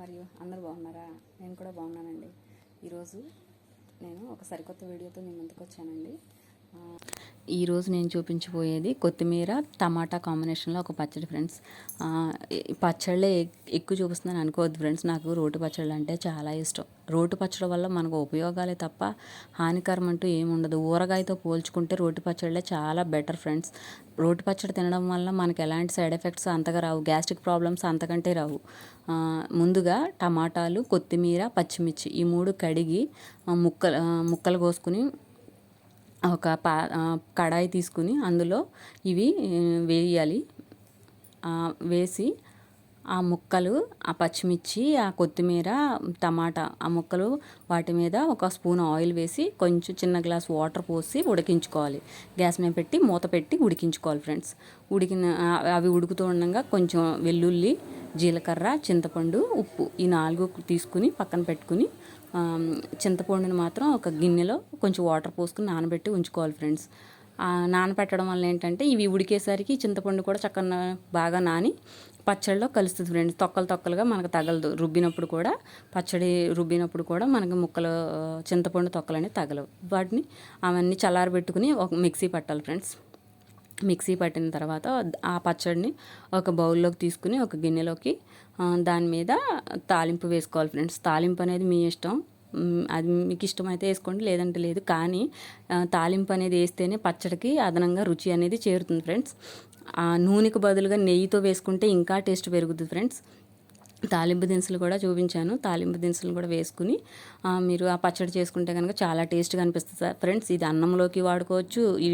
మరియు అందరూ బాగున్నారా? నేను కూడా బాగున్నానండి. ఈరోజు నేను ఒక సరికొత్త వీడియోతో మీ ముందుకు వచ్చానండి. ఈరోజు నేను చూపించబోయేది కొత్తిమీర టమాటా కాంబినేషన్లో ఒక పచ్చడి ఫ్రెండ్స్. పచ్చళ్ళే ఎక్కువ చూపిస్తున్నాను అనుకోవద్దు ఫ్రెండ్స్. నాకు రోటి పచ్చళ్ళు అంటే చాలా ఇష్టం. రోటి పచ్చడి వల్ల మనకు ఉపయోగాలే తప్ప హానికరం అంటూ ఏముండదు ఊరగాయతో పోల్చుకుంటే రోటి పచ్చళ్ళే చాలా బెటర్ ఫ్రెండ్స్. రోటి పచ్చడి తినడం వల్ల మనకు ఎలాంటి సైడ్ ఎఫెక్ట్స్ అంతగా రావు. గ్యాస్ట్రిక్ ప్రాబ్లమ్స్ అంతకంటే రావు. ముందుగా టమాటాలు కొత్తిమీర పచ్చిమిర్చి ఈ మూడు కడిగి ముక్కలు ముక్కలు కోసుకుని ఒక పా కడాయి తీసుకుని అందులో ఇవి వేయాలి. వేసి ఆ ముక్కలు ఆ పచ్చిమిర్చి ఆ కొత్తిమీర టమాటా ఆ ముక్కలు వాటి మీద ఒక స్పూన్ ఆయిల్ వేసి కొంచెం చిన్న గ్లాస్ వాటర్ పోసి ఉడికించుకోవాలి. గ్యాస్ మీద పెట్టి మూత పెట్టి ఉడికించుకోవాలి ఫ్రెండ్స్. ఉడికిన అవి ఉడుకుతూ ఉండగా కొంచెం వెల్లుల్లి జీలకర్ర చింతపండు ఉప్పు ఈ నాలుగు తీసుకుని పక్కన పెట్టుకుని చింతపండుని మాత్రం ఒక గిన్నెలో కొంచెం వాటర్ పోసుకుని నానబెట్టి ఉంచుకోవాలి ఫ్రెండ్స్. నానబెట్టడం వల్ల ఏంటంటే ఇవి ఉడికేసరికి చింతపండు కూడా చక్కగా బాగా నాని పచ్చడిలో కలుస్తుంది ఫ్రెండ్స్. తొక్కలు తొక్కలుగా మనకు తగలదు. రుబ్బినప్పుడు కూడా పచ్చడి రుబ్బినప్పుడు కూడా మనకి ముక్కలు చింతపండు తొక్కలు అనేవి తగలవు. వాటిని అవన్నీ చల్లారబెట్టుకుని ఒక మిక్సీ పట్టాలి ఫ్రెండ్స్. మిక్సీ పట్టిన తర్వాత ఆ పచ్చడిని ఒక బౌల్లోకి తీసుకుని ఒక గిన్నెలోకి దాని మీద తాలింపు వేసుకోవాలి ఫ్రెండ్స్. తాలింపు అనేది మీ ఇష్టం. అది మీకు ఇష్టమైతే వేసుకోండి లేదంటే లేదు. కానీ తాలింపు అనేది వేస్తేనే పచ్చడికి అదనంగా రుచి అనేది చేరుతుంది ఫ్రెండ్స్. ఆ నూనెకు బదులుగా నెయ్యితో వేసుకుంటే ఇంకా టేస్ట్ పెరుగుతుంది ఫ్రెండ్స్. తాలింపు దినుసులు కూడా చూపించాను. తాలింపు దినుసులు కూడా వేసుకుని మీరు ఆ పచ్చడి చేసుకుంటే కనుక చాలా టేస్ట్గా అనిపిస్తుంది సార్. ఫ్రెండ్స్ ఇది అన్నంలోకి వాడుకోవచ్చు ఈ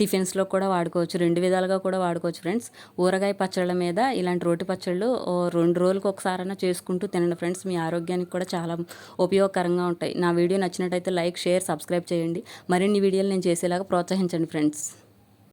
టిఫిన్స్లో కూడా వాడుకోవచ్చు రెండు విధాలుగా కూడా వాడుకోవచ్చు ఫ్రెండ్స్. ఊరగాయ పచ్చళ్ళ మీద ఇలాంటి రోటి పచ్చళ్ళు ఓ రెండు రోజులకు ఒకసారైనా చేసుకుంటూ తినండి ఫ్రెండ్స్. మీ ఆరోగ్యానికి కూడా చాలా ఉపయోగకరంగా ఉంటాయి. నా వీడియో నచ్చినట్టయితే లైక్ షేర్ సబ్స్క్రైబ్ చేయండి. మరిన్ని వీడియోలు నేను చేసేలాగా ప్రోత్సహించండి ఫ్రెండ్స్.